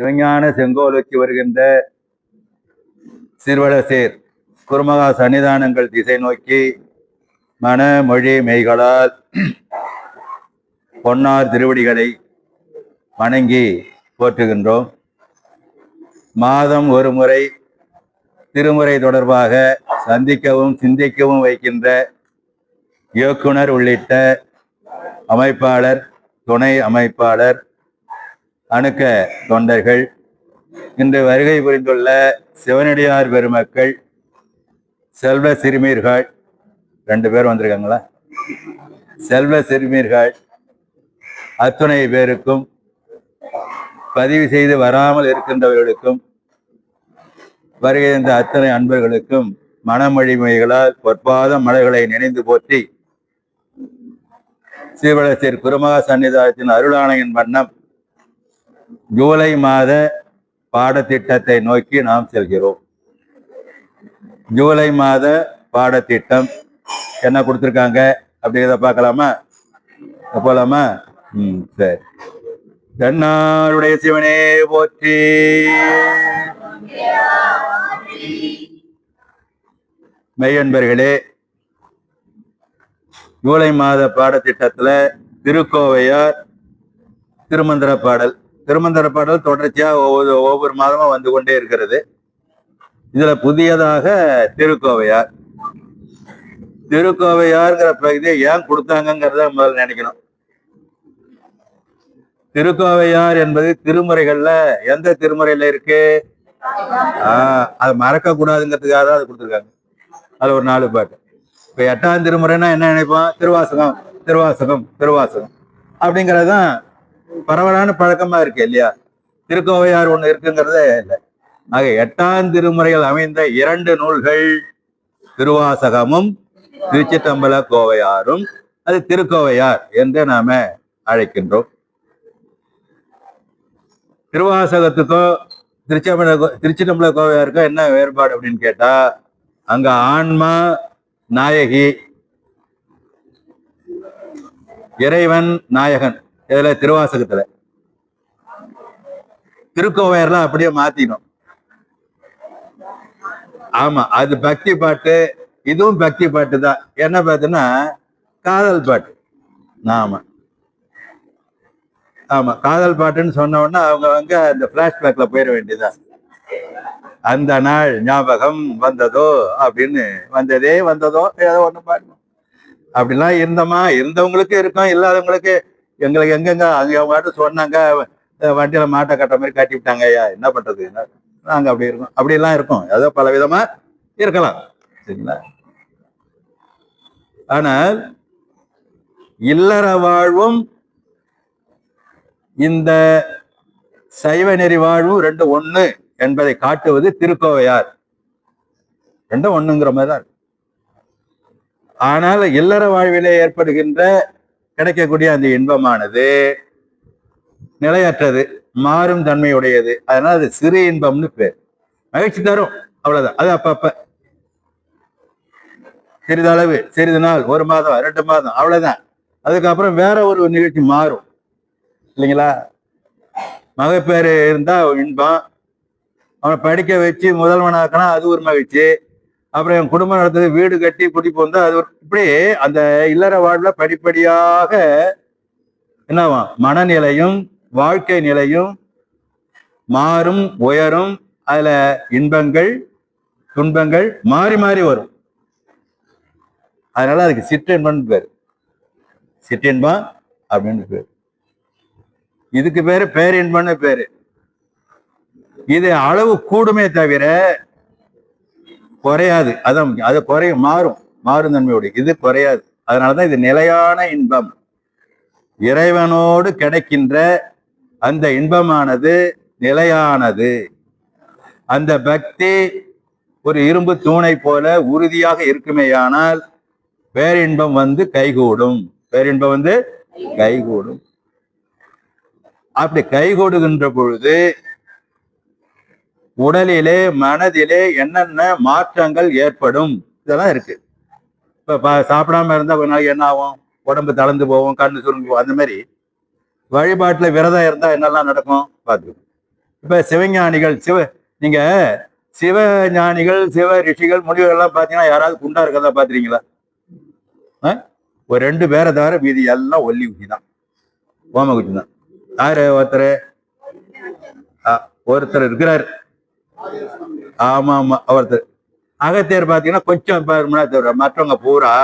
சிவஞான செங்கோலுக்கு வருகின்ற சிறுவலசேர் குருமகா சன்னிதானங்கள் திசை நோக்கி மன மொழி மெய்களால் பொன்னார் திருவடிகளை வணங்கி போற்றுகின்றோம். மாதம் ஒரு முறை திருமுறை தொடர்பாக சந்திக்கவும் சிந்திக்கவும் வைக்கின்ற இயக்குனர் உள்ளிட்ட அமைப்பாளர் துணை அமைப்பாளர் அணுக்க தொண்டர்கள். இன்று வருகை புரிந்துள்ள சிவனடியார் பெருமக்கள் செல்வ சிறுமீர்கள் ரெண்டு பேர் வந்திருக்காங்களா? செல்வ சிறுமீர்கள் அத்துணை பேருக்கும் பதிவு செய்து வராமல் இருக்கின்றவர்களுக்கும் வருகை இந்த அத்தனை அன்பர்களுக்கும் மனமொழிமைகளால் பொற்பாத மலர்களை நினைந்து போற்றி சீவளசீர் குருமகா சன்னிதானத்தின் அருளாணையின் வண்ணம் ஜூலை மாத பாடத்திட்டத்தை நோக்கி நாம் செல்கிறோம். ஜூலை மாத பாடத்திட்டம் என்ன கொடுத்துருக்காங்க? அப்படிங்கிறத பார்க்கலாமா? போலாமா? ம் சரி. தென்னாருடைய சிவனே போற்றி. மெய்யன்பர்களே ஜூலை மாத பாடத்திட்டத்துல திருக்கோவையார் திருமந்திர பாடல் திருமந்திர பாடல் தொடர்ச்சியா ஒவ்வொரு ஒவ்வொரு மாதமும் வந்து கொண்டே இருக்கிறது. இதுல புதியதாக திருக்கோவையார். திருக்கோவையார்ங்கிற பகுதியை ஏன் கொடுத்தாங்கங்கிறத முதல்ல நினைக்கணும். திருக்கோவையார் என்பது திருமுறைகள்ல எந்த திருமுறையில இருக்கு? ஆஹ் அது மறக்க கூடாதுங்கிறதுக்காக தான் அது கொடுத்துருக்காங்க. அது ஒரு நாலு பாட்டு. இப்ப எட்டாம் திருமுறைன்னா என்ன நினைப்போம்? திருவாசகம் திருவாசகம் திருவாசகம். அப்படிங்கறதுதான் பரவலான பழக்கமா இருக்கு இல்லையா? திருக்கோவையார் ஒண்ணு இருக்குங்கிறதே இல்லை. ஆக எட்டாம் திருமுறையில் அமைந்த இரண்டு நூல்கள் திருவாசகமும் திருச்சிட்டம்பல கோவையாரும் அது திருக்கோவையார் என்று நாம அழைக்கின்றோம். திருவாசகத்துக்கோ திருச்சம்பல திருச்சிட்டம்பல கோவையாருக்கோ என்ன வேறுபாடு அப்படின்னு கேட்டா அங்க ஆன்மா நாயகி இறைவன் நாயகன். இதுல திருவாசகத்துல. திருக்கோவையர்லாம் அப்படியே மாத்தினோம் ஆமா அது பக்தி பாட்டு இதுவும் பக்தி பாட்டு தான் என்ன பாட்டுன்னா காதல் பாட்டு. ஆமா. ஆமா காதல் பாட்டுன்னு சொன்ன உடனே அவங்க வந்து அந்த பிளாஷ்பேக்ல போயிட வேண்டியதுதான். அந்த நாள் ஞாபகம் வந்ததோ அப்படின்னு வந்ததே வந்ததோ ஏதோ ஒண்ணு பாடணும். அப்படிலாம் இருந்தோமா? இருந்தவங்களுக்கு இருக்கும் இல்லாதவங்களுக்கு எங்களுக்கு எங்கெங்க? அங்க மட்டும் சொன்னாங்க வண்டியில மாட்டை கட்டுற மாதிரி காட்டி விட்டாங்க ஐயா. என்ன பண்றது? நாங்க அப்படி இருக்கோம். அப்படி எல்லாம் இருக்கோம். ஏதோ பல விதமா இருக்கலாம். சரிங்களா? ஆனால் இல்லற வாழ்வும் இந்த சைவ நெறி வாழ்வும் ரெண்டு ஒண்ணு என்பதை காட்டுவது திருக்கோவையார். ரெண்டும் ஒண்ணுங்கிற மாதிரி தான் ஆனால் இல்லற வாழ்விலே ஏற்படுகின்ற கிடைக்கக்கூடிய அந்த இன்பமானது நிலையற்றது மாறும் தன்மையுடையது. அதனால அது சிறு இன்பம்னு பேர். மகிழ்ச்சி தரும் அவ்வளவுதான். அது அப்பப்ப. சிறிதளவு சிறிது நாள் ஒரு மாதம் ரெண்டு மாதம் அவ்வளவுதான். அதுக்கப்புறம் வேற ஒரு நிகழ்ச்சி மாறும். இல்லைங்களா? மகப்பேறு இருந்தா இன்பம். அவனை படிக்க வச்சு முதல்வனாக்கினா அது ஒரு மகிழ்ச்சி. அப்புறம் என் குடும்பம் நடந்தது வீடு கட்டி குடிப்பு வந்து அது ஒரு இப்படி அந்த இல்லற வாழ்வுல படிப்படியாக என்னவா? மனநிலையும் வாழ்க்கை நிலையும் மாறும் உயரும். அதுல இன்பங்கள் துன்பங்கள் மாறி மாறி வரும். அதனால அதுக்கு சிற்றின்பம் பேர். சிற்றின்பம் அப்படின்னு பேர். இதுக்கு பேரு பேரின்பன்னு பேரு. இது அளவு கூடுமே தவிர குறையாது. அதான் அது குறையும் மாறும். மாறும் தன்மையோடு இது குறையாது. அதனாலதான் இது நிலையான இன்பம். இறைவனோடு கிடைக்கின்ற அந்த இன்பமானது நிலையானது. அந்த பக்தி ஒரு இரும்பு தூணை போல உறுதியாக இருக்குமேயானால் பேரின்பம் வந்து கைகூடும். பேரின்பம் வந்து கைகூடும். அப்படி கைகூடுகின்ற பொழுது உடலிலே மனதிலே என்னென்ன மாற்றங்கள் ஏற்படும்? இதெல்லாம் இருக்கு. இப்ப சாப்பிடாம இருந்தா கொஞ்ச நாளைக்கு என்ன ஆகும்? உடம்பு தளர்ந்து போகும் கண்ணு சுருங்கி போகும். அந்த மாதிரி வழிபாட்டுல விரதம் இருந்தா என்னெல்லாம் நடக்கும்? பார்த்துக்கோங்க. இப்ப சிவஞானிகள் சிவ நீங்க சிவஞானிகள் சிவ ரிஷிகள் முனிவர்கள் எல்லாம் பாத்தீங்கன்னா யாராவது குண்டா இருக்கதா பாத்துறீங்களா ஆ? ஒரு ரெண்டு பேரை தவிர மீதி எல்லாம் ஒல்லி குச்சி தான் ஓம குச்சி தான் யாரு? ஒருத்தர். ஆ, ஒருத்தர் இருக்கிறார். ஆமா ஆமா ஒருத்தர் அகத்தியர் பாத்தீங்கன்னா கொஞ்சம் மற்றவங்க பூரா